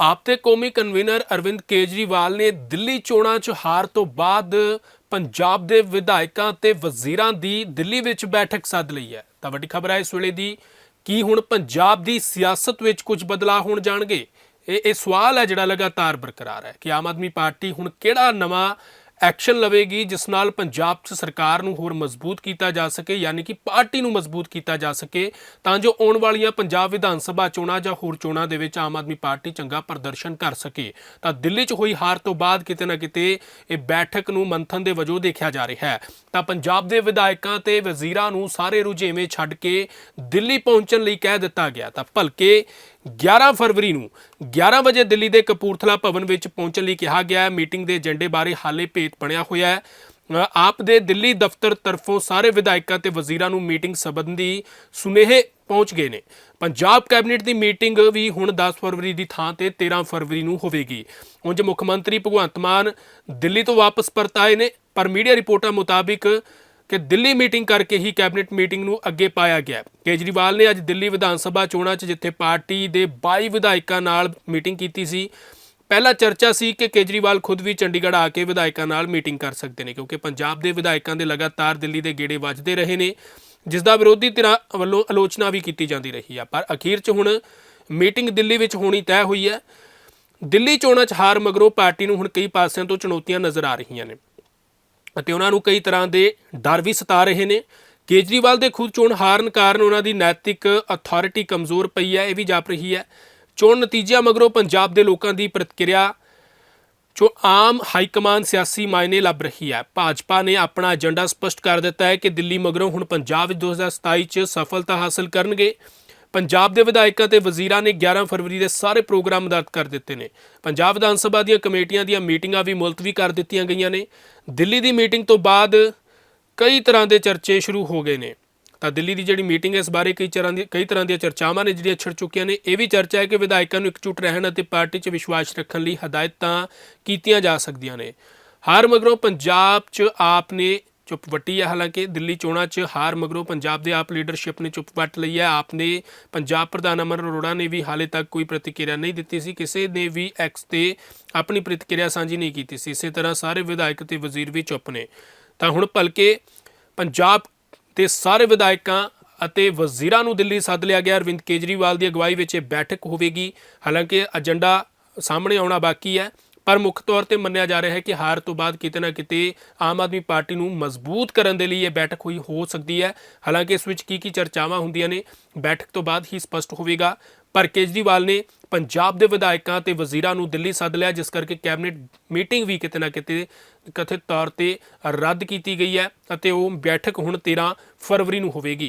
ਆਪ ਦੇ ਕੌਮੀ ਕਨਵੀਨਰ ਅਰਵਿੰਦ ਕੇਜਰੀਵਾਲ ਨੇ ਦਿੱਲੀ ਚੋਣਾਂ 'ਚ ਹਾਰ ਤੋਂ ਬਾਅਦ ਪੰਜਾਬ ਦੇ ਵਿਧਾਇਕਾਂ ਤੇ ਵਜ਼ੀਰਾਂ ਦੀ ਦਿੱਲੀ ਵਿੱਚ ਬੈਠਕ ਸੱਦ ਲਈ ਹੈ। ਤਾਂ ਵੱਡੀ ਖਬਰ ਹੈ ਇਸ ਵੇਲੇ ਦੀ ਕੀ ਹੁਣ ਪੰਜਾਬ ਦੀ ਸਿਆਸਤ ਵਿੱਚ ਕੁਝ ਬਦਲਾਅ ਹੋਣ ਜਾਣਗੇ। ਇਹ ਇਹ ਸਵਾਲ ਹੈ ਜਿਹੜਾ ਲਗਾਤਾਰ ਬਰਕਰਾਰ ਹੈ ਕਿ ਆਮ ਆਦਮੀ ਪਾਰਟੀ ਹੁਣ ਕਿਹੜਾ ਨਵਾਂ ਐਕਸ਼ਨ ਲਵੇਗੀ, ਜਿਸ ਨਾਲ ਪੰਜਾਬ 'ਚ ਸਰਕਾਰ ਨੂੰ ਹੋਰ ਮਜ਼ਬੂਤ ਕੀਤਾ ਜਾ ਸਕੇ, ਯਾਨੀ ਕਿ ਪਾਰਟੀ ਨੂੰ ਮਜ਼ਬੂਤ ਕੀਤਾ ਜਾ ਸਕੇ, ਤਾਂ ਜੋ ਆਉਣ ਵਾਲੀਆਂ ਪੰਜਾਬ ਵਿਧਾਨ ਸਭਾ ਚੋਣਾਂ ਜਾਂ ਹੋਰ ਚੋਣਾਂ ਦੇ ਵਿੱਚ ਆਮ ਆਦਮੀ ਪਾਰਟੀ ਚੰਗਾ ਪ੍ਰਦਰਸ਼ਨ ਕਰ ਸਕੇ। ਤਾਂ ਦਿੱਲੀ 'ਚ ਹੋਈ ਹਾਰ ਤੋਂ ਬਾਅਦ ਕਿਤੇ ਨਾ ਕਿਤੇ ਇਹ ਬੈਠਕ ਨੂੰ ਮੰਥਨ ਦੇ ਵਜੋਂ ਦੇਖਿਆ ਜਾ ਰਿਹਾ ਹੈ। ਤਾਂ ਪੰਜਾਬ ਦੇ ਵਿਧਾਇਕਾਂ ਤੇ ਵਜ਼ੀਰਾਂ ਨੂੰ ਸਾਰੇ ਰੁਝੇਵੇਂ ਛੱਡ ਕੇ ਦਿੱਲੀ ਪਹੁੰਚਣ ਲਈ ਕਹਿ ਦਿੱਤਾ ਗਿਆ। ਤਾਂ ਭਲਕੇ 11 ਫਰਵਰੀ ਨੂੰ 11 ਵਜੇ ਦਿੱਲੀ ਦੇ ਕਪੂਰਥਲਾ ਭਵਨ ਵਿੱਚ ਪਹੁੰਚਣ ਲਈ ਕਿਹਾ ਗਿਆ ਹੈ। ਮੀਟਿੰਗ ਦੇ ਏਜੰਡੇ ਬਾਰੇ ਹਾਲੇ ਭੇਤ ਬਣਿਆ ਹੋਇਆ ਹੈ। ਆਪ ਦੇ ਦਿੱਲੀ ਦਫ਼ਤਰ ਤਰਫੋਂ ਸਾਰੇ ਵਿਧਾਇਕਾਂ ਤੇ ਵਜ਼ੀਰਾਂ ਨੂੰ ਮੀਟਿੰਗ ਸੰਬੰਧੀ ਸੁਨੇਹੇ ਪਹੁੰਚ ਗਏ ਨੇ। ਪੰਜਾਬ ਕੈਬਨਿਟ ਦੀ ਮੀਟਿੰਗ ਵੀ ਹੁਣ 10 ਫਰਵਰੀ ਦੀ ਥਾਂ ਤੇ 13 ਫਰਵਰੀ ਨੂੰ ਹੋਵੇਗੀ। ਉਂਝ ਮੁੱਖ ਮੰਤਰੀ ਭਗਵੰਤ ਮਾਨ ਦਿੱਲੀ ਤੋਂ ਵਾਪਸ ਪਰਤ ਆਏ ਨੇ, ਪਰ ਮੀਡੀਆ ਰਿਪੋਰਟਾਂ ਮੁਤਾਬਿਕ ਕਿ ਦਿੱਲੀ ਮੀਟਿੰਗ ਕਰਕੇ ਹੀ ਕੈਬਨਿਟ ਮੀਟਿੰਗ ਨੂੰ ਅੱਗੇ ਪਾਇਆ ਗਿਆ। ਕੇਜਰੀਵਾਲ ਨੇ ਅੱਜ ਦਿੱਲੀ ਵਿਧਾਨ ਸਭਾ ਚੋਣਾਂ 'ਚ ਜਿੱਥੇ ਪਾਰਟੀ ਦੇ 22 ਵਿਧਾਇਕਾਂ ਨਾਲ ਮੀਟਿੰਗ ਕੀਤੀ ਸੀ, ਪਹਿਲਾ ਚਰਚਾ ਸੀ ਕਿ ਕੇਜਰੀਵਾਲ ਖੁਦ ਵੀ ਚੰਡੀਗੜ੍ਹ ਆ ਕੇ ਵਿਧਾਇਕਾਂ ਨਾਲ ਮੀਟਿੰਗ ਕਰ ਸਕਦੇ ਨੇ, ਕਿਉਂਕਿ ਪੰਜਾਬ ਦੇ ਵਿਧਾਇਕਾਂ ਦੇ ਲਗਾਤਾਰ ਦਿੱਲੀ ਦੇ ਗੇੜੇ ਵੱਜਦੇ ਰਹੇ ਨੇ, ਜਿਸ ਦਾ ਵਿਰੋਧੀ ਧਿਰਾਂ ਵੱਲੋਂ ਆਲੋਚਨਾ ਵੀ ਕੀਤੀ ਜਾਂਦੀ ਰਹੀ ਆ। ਪਰ ਅਖੀਰ 'ਚ ਹੁਣ ਮੀਟਿੰਗ ਦਿੱਲੀ ਵਿੱਚ ਹੋਣੀ ਤੈਅ ਹੋਈ ਹੈ। ਦਿੱਲੀ ਚੋਣਾਂ 'ਚ ਹਾਰ ਮਗਰੋਂ ਪਾਰਟੀ ਨੂੰ ਹੁਣ ਕਈ ਪਾਸਿਆਂ ਤੋਂ ਚੁਣੌਤੀਆਂ ਨਜ਼ਰ ਆ ਰਹੀਆਂ ਨੇ। ਅਤੇ ਉਹਨਾਂ ਨੂੰ ਕਈ ਤਰ੍ਹਾਂ ਦੇ ਡਰ ਵੀ ਸਤਾ ਰਹੇ ਨੇ। ਕੇਜਰੀਵਾਲ ਦੇ ਖੁਦ ਚੋਣ ਹਾਰਨ ਕਾਰਨ ਉਹਨਾਂ ਦੀ ਨੈਤਿਕ ਅਥਾਰਟੀ ਕਮਜ਼ੋਰ ਪਈ ਹੈ, ਇਹ ਵੀ ਜਾਪ ਰਹੀ ਹੈ। ਚੋਣ ਨਤੀਜਿਆਂ ਮਗਰੋਂ ਪੰਜਾਬ ਦੇ ਲੋਕਾਂ ਦੀ ਪ੍ਰਤੀਕਿਰਿਆ ਜੋ ਆਮ ਹਾਈ ਕਮਾਨ ਸਿਆਸੀ ਮਾਇਨੇ ਲੱਭ ਰਹੀ ਹੈ। ਭਾਜਪਾ ਨੇ ਆਪਣਾ ਏਜੰਡਾ ਸਪਸ਼ਟ ਕਰ ਦਿੱਤਾ ਹੈ ਕਿ ਦਿੱਲੀ ਮਗਰੋਂ ਹੁਣ ਪੰਜਾਬ ਵਿੱਚ 2027 ਚ ਸਫਲਤਾ ਹਾਸਲ ਕਰਨਗੇ। ਪੰਜਾਬ ਦੇ ਵਿਧਾਇਕਾਂ ਅਤੇ ਵਜ਼ੀਰਾਂ ਨੇ 11 ਫਰਵਰੀ ਦੇ ਸਾਰੇ ਪ੍ਰੋਗਰਾਮ ਰੱਦ ਕਰ ਦਿੱਤੇ ਨੇ। ਪੰਜਾਬ ਵਿਧਾਨ ਸਭਾ ਦੀਆਂ ਕਮੇਟੀਆਂ ਦੀਆਂ ਮੀਟਿੰਗਾਂ ਵੀ ਮੁਲਤਵੀ ਕਰ ਦਿੱਤੀਆਂ ਗਈਆਂ ਨੇ। ਦਿੱਲੀ ਦੀ ਮੀਟਿੰਗ ਤੋਂ ਬਾਅਦ ਕਈ ਤਰ੍ਹਾਂ ਦੇ ਚਰਚੇ ਸ਼ੁਰੂ ਹੋ ਗਏ ਨੇ। ਤਾਂ ਦਿੱਲੀ ਦੀ ਜਿਹੜੀ ਮੀਟਿੰਗ ਹੈ, ਇਸ ਬਾਰੇ ਕਈ ਤਰ੍ਹਾਂ ਦੀ ਕਈ ਤਰ੍ਹਾਂ ਦੀਆਂ ਚਰਚਾਵਾਂ ਨੇ ਜਿਹੜੀਆਂ ਛਿੜ ਚੁੱਕੀਆਂ ਨੇ। ਇਹ ਵੀ ਚਰਚਾ ਹੈ ਕਿ ਵਿਧਾਇਕਾਂ ਨੂੰ ਇਕਜੁੱਟ ਰਹਿਣ ਅਤੇ ਪਾਰਟੀ 'ਚ ਵਿਸ਼ਵਾਸ ਰੱਖਣ ਲਈ ਹਦਾਇਤਾਂ ਕੀਤੀਆਂ ਜਾ ਸਕਦੀਆਂ ਨੇ। ਹਾਰ ਮਗਰੋਂ ਪੰਜਾਬ 'ਚ ਆਪ ਨੇ ਚੁੱਪ ਵੱਟੀ ਹੈ ਹਾਲਾਂਕਿ ਦਿੱਲੀ ਚੋਣਾਂ 'ਚ ਹਾਰ ਮਗਰੋਂ ਪੰਜਾਬ ਦੇ ਆਪ ਲੀਡਰਸ਼ਿਪ ਨੇ ਚੁੱਪ ਵੱਟ ਲਈ ਹੈ। ਆਪ ਨੇ ਪੰਜਾਬ ਪ੍ਰਧਾਨ ਅਮਰ ਅਰੋੜਾ ਨੇ ਵੀ ਹਾਲੇ ਤੱਕ ਕੋਈ ਪ੍ਰਤੀਕਿਰਿਆ ਨਹੀਂ ਦਿੱਤੀ ਸੀ। ਕਿਸੇ ਨੇ ਵੀ ਐਕਸ ਤੇ ਆਪਣੀ ਪ੍ਰਤੀਕਿਰਿਆ ਸਾਂਝੀ ਨਹੀਂ ਕੀਤੀ ਸੀ। ਇਸੇ ਤਰ੍ਹਾਂ ਸਾਰੇ ਵਿਧਾਇਕ ਤੇ ਵਜ਼ੀਰ ਵੀ ਚੁੱਪ ਨੇ। ਤਾਂ ਹੁਣ ਭਲਕੇ ਪੰਜਾਬ ਦੇ ਸਾਰੇ ਵਿਧਾਇਕਾਂ ਅਤੇ ਵਜ਼ੀਰਾਂ ਨੂੰ ਦਿੱਲੀ ਸੱਦ ਲਿਆ ਗਿਆ। ਅਰਵਿੰਦ ਕੇਜਰੀਵਾਲ ਦੀ ਅਗਵਾਈ ਵਿੱਚ ਇਹ ਬੈਠਕ ਹੋਵੇਗੀ। ਹਾਲਾਂਕਿ ਏਜੰਡਾ ਸਾਹਮਣੇ ਆਉਣਾ ਬਾਕੀ ਹੈ। ਪਰ ਮੁੱਖ ਤੌਰ ਤੇ ਮੰਨਿਆ ਜਾ ਰਿਹਾ ਹੈ ਕਿ ਹਾਰ ਤੋਂ ਬਾਅਦ ਕਿਤੇ ਨਾ ਕਿਤੇ ਆਮ ਆਦਮੀ ਪਾਰਟੀ ਨੂੰ ਮਜ਼ਬੂਤ ਕਰਨ ਦੇ ਲਈ ਇਹ ਬੈਠਕ ਹੋਈ ਹੋ ਸਕਦੀ ਹੈ। ਹਾਲਾਂਕਿ ਇਸ ਵਿੱਚ ਕੀ ਕੀ ਚਰਚਾਵਾਂ ਹੁੰਦੀਆਂ ਨੇ, ਬੈਠਕ ਤੋਂ ਬਾਅਦ ਹੀ ਸਪਸ਼ਟ ਹੋਵੇਗਾ। ਪਰ ਕੇਜਰੀਵਾਲ ਨੇ ਪੰਜਾਬ ਦੇ ਵਿਧਾਇਕਾਂ ਤੇ ਵਜ਼ੀਰਾਂ ਨੂੰ ਦਿੱਲੀ ਸੱਦ ਲਿਆ, ਜਿਸ ਕਰਕੇ ਕੈਬਨਿਟ ਮੀਟਿੰਗ ਵੀ ਕਿਤੇ ਨਾ ਕਿਤੇ ਕਥਿਤ ਤੌਰ ਤੇ ਰੱਦ ਕੀਤੀ ਗਈ ਹੈ ਅਤੇ ਉਹ ਬੈਠਕ ਹੁਣ 13 ਫਰਵਰੀ ਨੂੰ ਹੋਵੇਗੀ।